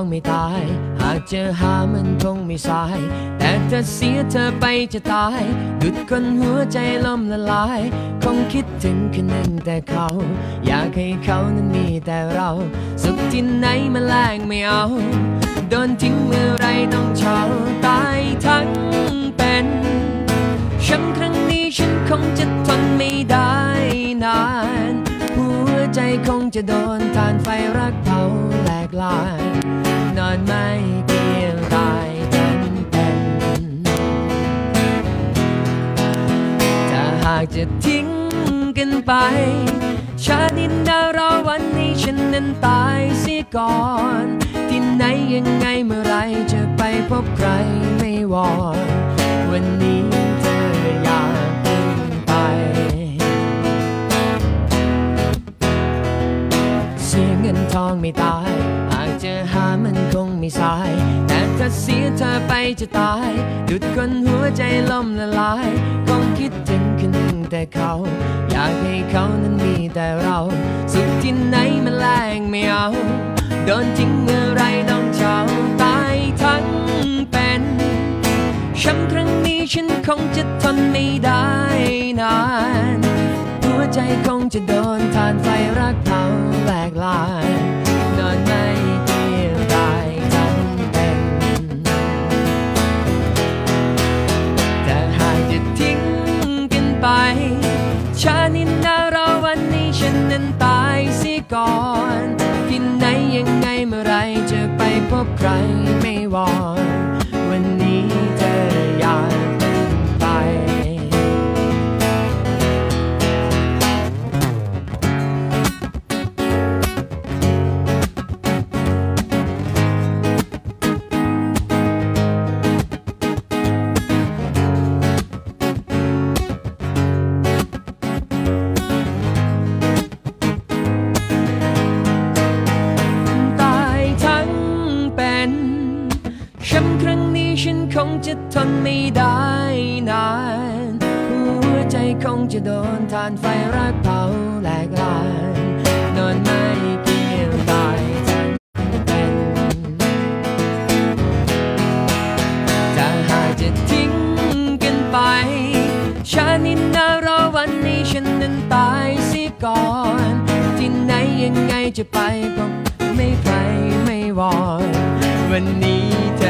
องไม่ตาย หากเจอหามันคงไม่สาย แต่ถ้าเสียเธอไปจะตายดุดคนหัวใจล่มละลาย คงคิดถึงคนหนึ่งแต่เขา อยากให้เขานั้นมีแต่เรา สุขที่ไหนมาแลกไม่เอา โดนทิ้งเมื่อไรต้องเช่าตายทั้งเป็นช้ำครั้งนี้ฉันคงจะทนไม่ได้นาน หัวใจคงจะโดนทานไฟรักเผาแหลกลาย จะทิ้งกันไป ชาตินดารอวันนี้ฉันนั้นตายเสียก่อน ที่ไหนยังไงเมื่อไรจะไปพบใครไม่วอนวันนี้เธออยากเพิ่งไป เสียเงินทองไม่ตายหากจอหามันคงไม่สาย แต่ถ้าเสียเธอไปจะตาย ดุดคนหัวใจล่มละลาย คงคิดถึง แต่เขา อยากให้เขานั้นมีแต่เรา สุขที่ไหนมันแลกไม่เอา โดนทิ้งเมื่อไรต้องเช่าตายทั้งเป็นช้ำครั้งนี้ฉันคงจะทนไม่ได้นาน หัวใจคงจะโดนทานไฟรักเผาแหลกลายันนั้นตายสิก่อน ที่ไหนยังไงเมื่อไรจะไปพบใครไม่วอน ช้ำครั้งนี้ฉันคงจะทนไม่ได้นาน หัวใจคงจะโดนทานไฟรักเผาแหลกลานนอนไม่เกี่ยวตายทั้งเป็นถ้าหากจะทิ้งกันไปชานินนารอวันนี้ฉันนั้นตายเสียก่อน ที่ไหนยังไงจะไปก็ไม่ใครไม่วอนวันนี้เธอ